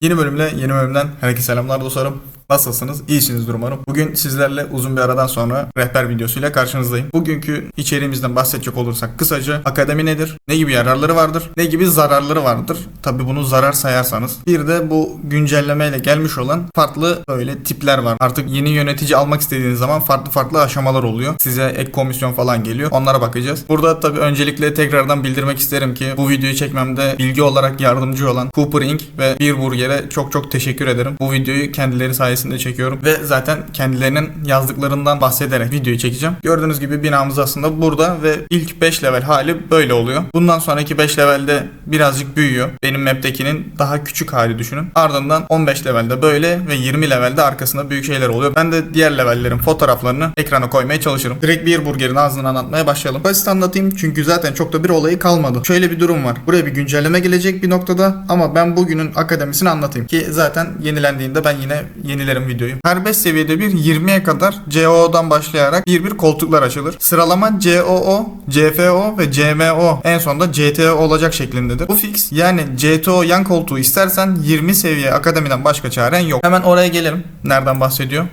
Yeni bölümle yeni bölümden herkese selamlar dostlarım. Nasılsınız? İyisinizdir umarım. Bugün sizlerle uzun bir aradan sonra rehber videosuyla karşınızdayım. Bugünkü içeriğimizden bahsedecek olursak kısaca akademi nedir? Ne gibi yararları vardır? Ne gibi zararları vardır? Tabi bunu zarar sayarsanız. Bir de bu güncellemeyle gelmiş olan farklı böyle tipler var. Artık yeni yönetici almak istediğiniz zaman farklı farklı aşamalar oluyor. Size ek komisyon falan geliyor. Onlara bakacağız. Burada tabi öncelikle tekrardan bildirmek isterim ki bu videoyu çekmemde bilgi olarak yardımcı olan Cooper Inc. ve Bir Burger'e çok çok teşekkür ederim. Bu videoyu kendileri sayesinde çekiyorum ve zaten kendilerinin yazdıklarından bahsederek videoyu çekeceğim. Gördüğünüz gibi binamız aslında burada ve ilk 5 level hali böyle oluyor. Bundan sonraki 5 levelde birazcık büyüyor. Benim map'tekinin daha küçük hali düşünün. Ardından 15 levelde böyle ve 20 levelde arkasında büyük şeyler oluyor. Ben de diğer levellerin fotoğraflarını ekrana koymaya çalışırım. Direkt bir burgerin ağzını anlatmaya başlayalım. Basit anlatayım çünkü zaten çok da bir olayı kalmadı. Şöyle bir durum var. Buraya bir güncelleme gelecek bir noktada ama ben bugünün akademisini anlatayım ki zaten yenilendiğinde ben yine yenilerim videoyu. Her 5 seviyede bir 20'ye kadar COO'dan başlayarak bir bir koltuklar açılır. Sıralama COO, CFO ve CMO en sonunda CTO olacak şeklindedir. Bu fix yani CTO yan koltuğu istersen 20 seviye akademiden başka çaren yok. Hemen oraya gelelim. Nereden bahsediyor?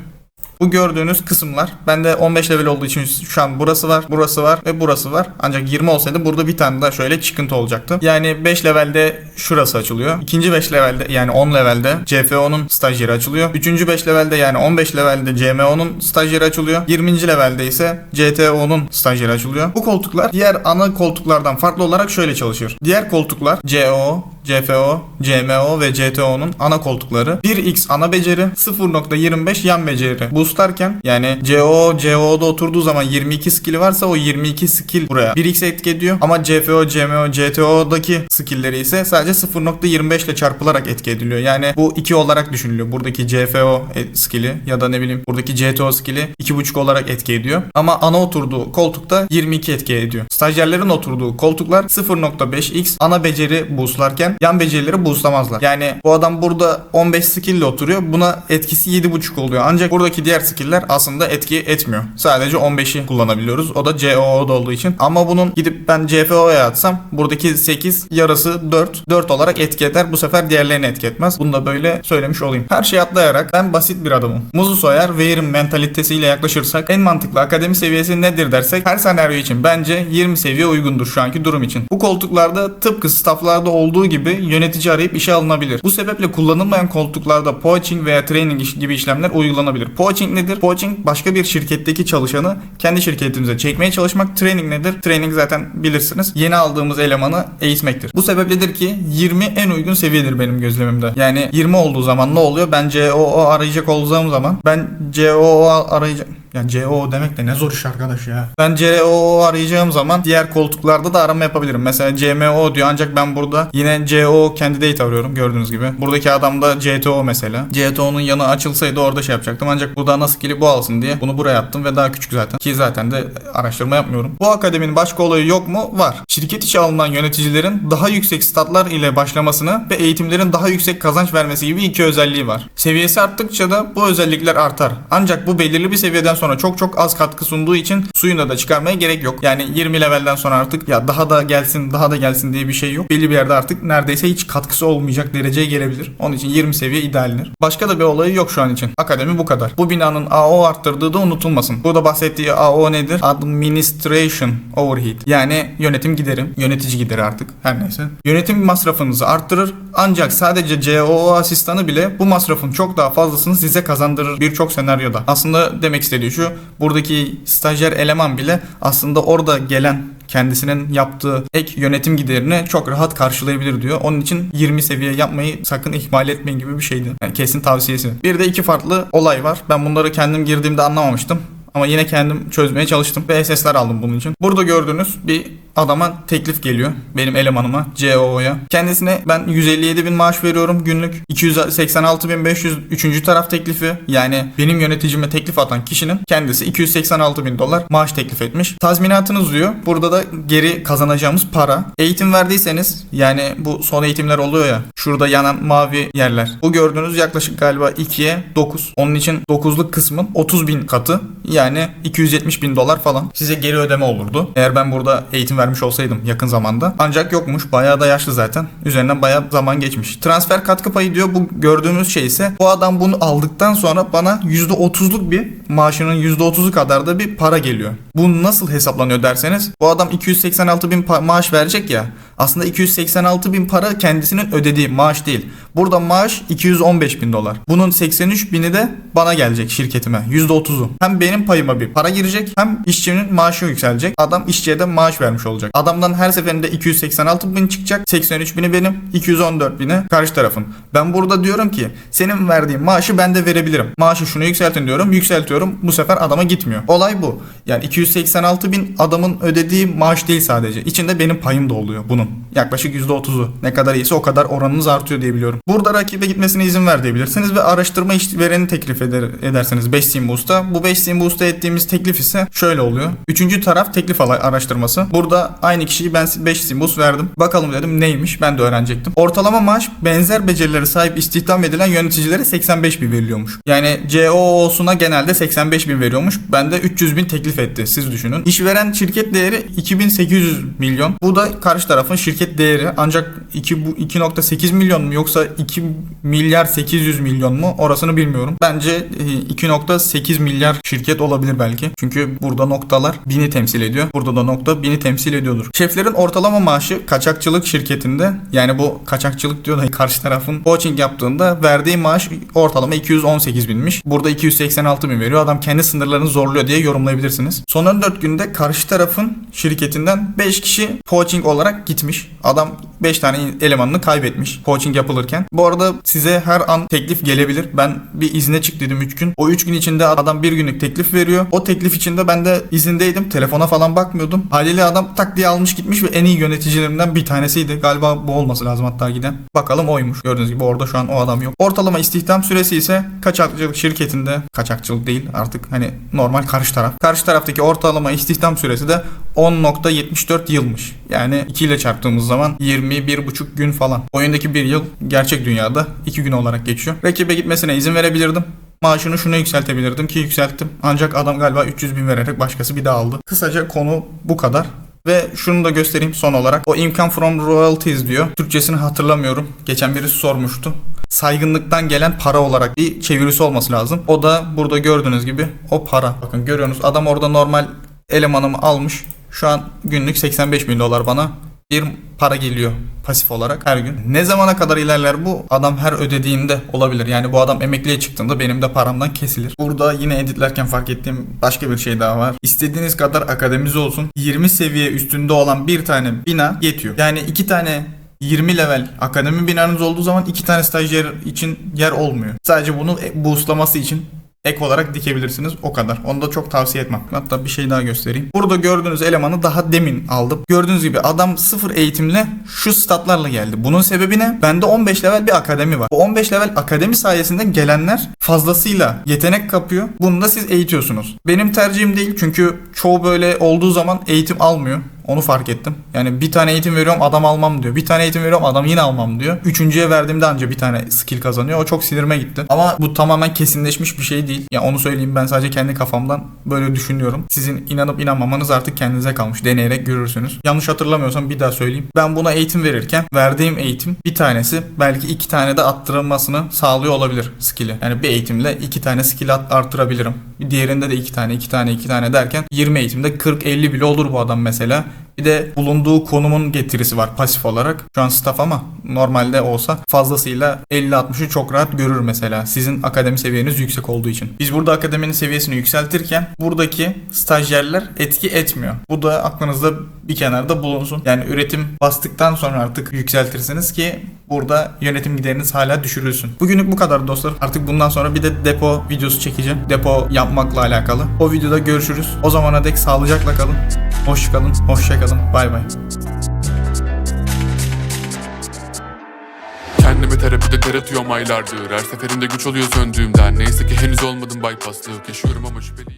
Bu gördüğünüz kısımlar bende 15 level olduğu için şu an burası var, burası var ve burası var. Ancak 20 olsaydı burada bir tane daha şöyle çıkıntı olacaktı. Yani 5 levelde şurası açılıyor. İkinci 5 levelde yani 10 levelde CFO'nun stajyeri açılıyor. Üçüncü 5 levelde yani 15 levelde CMO'nun stajyeri açılıyor. 20. levelde ise CTO'nun stajyeri açılıyor. Bu koltuklar diğer ana koltuklardan farklı olarak şöyle çalışır. Diğer koltuklar CO, CFO, CMO ve CTO'nun ana koltukları 1x ana beceri 0.25 yan beceri boostlarken yani CO, CO'da oturduğu zaman 22 skill'i varsa o 22 skill buraya 1x etki ediyor ama CFO, CMO, CTO'daki skill'leri ise sadece 0.25 ile çarpılarak etki ediliyor. Yani bu 2 olarak düşünülüyor. Buradaki CFO e- skill'i ya da ne bileyim buradaki CTO skill'i 2.5 olarak etki ediyor. Ama ana oturduğu koltukta 22 etki ediyor. Stajyerlerin oturduğu koltuklar 0.5x ana beceri boostlarken yan becerileri boostlamazlar. Yani bu adam burada 15 skill ile oturuyor. Buna etkisi 7.5 oluyor. Ancak buradaki diğer skill'ler aslında etki etmiyor. Sadece 15'i kullanabiliyoruz. O da COO'da olduğu için. Ama bunun gidip ben CFO'ya atsam buradaki 8 yarısı 4. 4 olarak etki eder. Bu sefer diğerlerini etki etmez. Bunu da böyle söylemiş olayım. Her şeyi atlayarak ben basit bir adamım. Muzu soyar yerim mentalitesiyle yaklaşırsak en mantıklı akademi seviyesi nedir dersek her senaryo için bence 20 seviye uygundur şu anki durum için. Bu koltuklarda tıpkı stafflarda olduğu gibi yönetici arayıp işe alınabilir. Bu sebeple kullanılmayan koltuklarda poaching veya training gibi işlemler uygulanabilir. Poaching nedir? Poaching başka bir şirketteki çalışanı kendi şirketimize çekmeye çalışmak. Training nedir? Training zaten bilirsiniz. Yeni aldığımız elemanı eğitmektir. Bu sebepledir ki 20 en uygun seviyedir benim gözlemimde. Yani 20 olduğu zaman ne oluyor? Ben COO arayacak olduğum zaman ben COO arayacak ya CO demek de ne zor iş arkadaş ya. Ben CO arayacağım zaman diğer koltuklarda da arama yapabilirim. Mesela CMO diyor ancak ben burada yine CO candidate arıyorum gördüğünüz gibi. Buradaki adam da CTO mesela. CTO'nun yanı açılsaydı orada şey yapacaktım. Ancak burada nasıl skill'i bu alsın diye bunu buraya attım ve daha küçük zaten. Ki zaten de araştırma yapmıyorum. Bu akademinin başka olayı yok mu? Var. Şirket içi alınan yöneticilerin daha yüksek statlar ile başlamasını ve eğitimlerin daha yüksek kazanç vermesi gibi iki özelliği var. Seviyesi arttıkça da bu özellikler artar. Ancak bu belirli bir seviyeden sonra çok çok az katkı sunduğu için suyunu da çıkarmaya gerek yok. Yani 20 levelden sonra artık ya daha da gelsin daha da gelsin diye bir şey yok. Belli bir yerde artık neredeyse hiç katkısı olmayacak dereceye gelebilir. Onun için 20 seviye idealdir. Başka da bir olayı yok şu an için. Akademi bu kadar. Bu binanın AO arttırdığı da unutulmasın. Burada bahsettiği AO nedir? Administration Overhead. Yani yönetim giderim. Yönetici gideri artık. Her neyse. Yönetim masrafınızı arttırır. Ancak sadece COO asistanı bile bu masrafın çok daha fazlasını size kazandırır birçok senaryoda. Aslında demek istediği şu. Buradaki stajyer eleman bile aslında orada gelen kendisinin yaptığı ek yönetim giderini çok rahat karşılayabilir diyor. Onun için 20 seviye yapmayı sakın ihmal etmeyin gibi bir şeydi. Yani kesin tavsiyesi. Bir de iki farklı olay var. Ben bunları kendim girdiğimde anlamamıştım. Ama yine kendim çözmeye çalıştım ve SS'ler aldım bunun için. Burada gördüğünüz bir adama teklif geliyor. Benim elemanıma COO'ya. Kendisine ben 157 bin maaş veriyorum günlük. 286 bin 500 üçüncü taraf teklifi. Yani benim yöneticime teklif atan kişinin kendisi 286 bin dolar maaş teklif etmiş. Tazminatınız diyor. Burada da geri kazanacağımız para. Eğitim verdiyseniz yani bu son eğitimler oluyor ya. Şurada yanan mavi yerler. Bu gördüğünüz yaklaşık galiba 2'ye 9. Onun için 9'luk kısmın 30 bin katı. Yani 270 bin dolar falan size geri ödeme olurdu. Eğer ben burada eğitim vermiş olsaydım yakın zamanda. Ancak yokmuş. Bayağı da yaşlı zaten. Üzerinden bayağı zaman geçmiş. Transfer katkı payı diyor. Bu gördüğümüz şey ise bu adam bunu aldıktan sonra bana %30'luk bir maaşının %30'u kadar da bir para geliyor. Bu nasıl hesaplanıyor derseniz bu adam 286 bin maaş verecek ya aslında 286 bin para kendisinin ödediği maaş değil. Burada maaş 215 bin dolar. Bunun 83 bini de bana gelecek şirketime. %30'u. Hem benim payıma bir para girecek hem işçinin maaşı yükselecek. Adam işçiye de maaş vermiş olacak. Adamdan her seferinde 286 bin çıkacak. 83 bini benim. 214 bini karşı tarafın. Ben burada diyorum ki senin verdiğin maaşı ben de verebilirim. Maaşı şunu yükseltin diyorum. Yükseltiyorum. Bu sefer adama gitmiyor. Olay bu. Yani 286 bin adamın ödediği maaş değil sadece. İçinde benim payım da oluyor bunun. Yaklaşık %30'u. Ne kadar iyiyse o kadar oranınız artıyor diye biliyorum. Burada rakibe gitmesine izin ver diyebilirsiniz ve araştırma işvereni teklif eder, ederseniz 5 Sim Boost'a. Bu 5 Sim Boost'a ettiğimiz teklif ise şöyle oluyor. Üçüncü taraf teklif alay araştırması. Burada aynı kişiyi ben 5 Sim Boost verdim. Bakalım dedim neymiş ben de öğrenecektim. Ortalama maaş benzer becerileri sahip istihdam edilen yöneticilere 85 bin veriliyormuş. Yani COO'suna genelde 85 bin veriyormuş. Ben de 300 bin teklif etti. Siz düşünün. İşveren şirket değeri 2800 milyon. Bu da karşı tarafın şirket değeri. Ancak 2 bu 2.8 milyon mu yoksa 2 milyar 800 milyon mu? Orasını bilmiyorum. Bence e, 2.8 milyar şirket olabilir belki. Çünkü burada noktalar bini temsil ediyor. Burada da nokta bini temsil ediyordur. Şeflerin ortalama maaşı kaçakçılık şirketinde yani bu kaçakçılık diyor da karşı tarafın coaching yaptığında verdiği maaş ortalama 218 binmiş. Burada 286 bin veriyor. Adam kendi sınırlarını zorluyor diye yorumlayabilirsiniz. Son 14 günde karşı tarafın şirketinden 5 kişi coaching olarak gitmiş. Adam 5 tane elemanını kaybetmiş coaching yapılırken. Bu arada size her an teklif gelebilir. Ben bir izne çık dedim 3 gün. O 3 gün içinde adam bir günlük teklif veriyor. O teklif içinde ben de izindeydim. Telefona falan bakmıyordum. Haliyle adam tak diye almış gitmiş ve en iyi yöneticilerimden bir tanesiydi. Galiba bu olması lazım hatta giden. Bakalım oymuş. Gördüğünüz gibi orada şu an o adam yok. Ortalama istihdam süresi ise kaçakçılık şirketinde kaçakçılık değil artık hani normal karşı taraf. Karşı taraftaki ortalama istihdam süresi de 10.74 yılmış. Yani 2 ile çarptığımız zaman 21,5 gün falan. Oyundaki bir yıl gerçek dünyada 2 gün olarak geçiyor. Rakibe gitmesine izin verebilirdim. Maaşını şunu yükseltebilirdim ki yükselttim. Ancak adam galiba 300 bin vererek başkası bir daha aldı. Kısaca konu bu kadar. Ve şunu da göstereyim son olarak. O income from royalties diyor. Türkçesini hatırlamıyorum. Geçen birisi sormuştu. Saygınlıktan gelen para olarak bir çevirisi olması lazım. O da burada gördüğünüz gibi o para. Bakın görüyorsunuz adam orada normal elemanımı almış. Şu an günlük 85 bin dolar bana bir para geliyor pasif olarak her gün. Ne zamana kadar ilerler bu? Adam her ödediğinde olabilir. Yani bu adam emekliye çıktığında benim de paramdan kesilir. Burada yine editlerken fark ettiğim başka bir şey daha var. İstediğiniz kadar akademize olsun. 20 seviye üstünde olan bir tane bina yetiyor. Yani iki tane 20 level akademi binanız olduğu zaman iki tane stajyer için yer olmuyor. Sadece bunu boostlaması için ek olarak dikebilirsiniz o kadar. Onu da çok tavsiye etmem. Hatta bir şey daha göstereyim. Burada gördüğünüz elemanı daha demin aldım. Gördüğünüz gibi adam sıfır eğitimle şu statlarla geldi. Bunun sebebi ne? Bende 15 level bir akademi var. Bu 15 level akademi sayesinde gelenler fazlasıyla yetenek kapıyor. Bunu da siz eğitiyorsunuz. Benim tercihim değil çünkü çoğu böyle olduğu zaman eğitim almıyor. Onu fark ettim. Yani bir tane eğitim veriyorum adam almam diyor. Bir tane eğitim veriyorum adam yine almam diyor. Üçüncüye verdiğimde anca bir tane skill kazanıyor. O çok sinirime gitti. Ama bu tamamen kesinleşmiş bir şey değil. Ya yani onu söyleyeyim ben sadece kendi kafamdan böyle düşünüyorum. Sizin inanıp inanmamanız artık kendinize kalmış. Deneyerek görürsünüz. Yanlış hatırlamıyorsam bir daha söyleyeyim. Ben buna eğitim verirken verdiğim eğitim bir tanesi belki iki tane de attırılmasını sağlıyor olabilir skill'i. Yani bir eğitimle iki tane skill arttırabilirim. Diğerinde de iki tane iki tane iki tane derken 20 eğitimde 40-50 bile olur bu adam mesela. Bir de bulunduğu konumun getirisi var pasif olarak. Şu an staff ama normalde olsa fazlasıyla 50-60'ı çok rahat görür mesela. Sizin akademi seviyeniz yüksek olduğu için. Biz burada akademinin seviyesini yükseltirken buradaki stajyerler etki etmiyor. Bu da aklınızda bir kenarda bulunsun. Yani üretim bastıktan sonra artık yükseltirsiniz ki burada yönetim gideriniz hala düşürülsün. Bugünlük bu kadar dostlar. Artık bundan sonra bir de depo videosu çekeceğim. Depo yapmakla alakalı. O videoda görüşürüz. O zamana dek sağlıcakla kalın. Hoşçakalın. Hoşçakalın. Bay bay. Kendimi terapide ter atıyorum aylardır Her seferinde güç oluyor söndüğümden Neyse ki henüz olmadım bypasslı Yaşıyorum ama şüpheliyim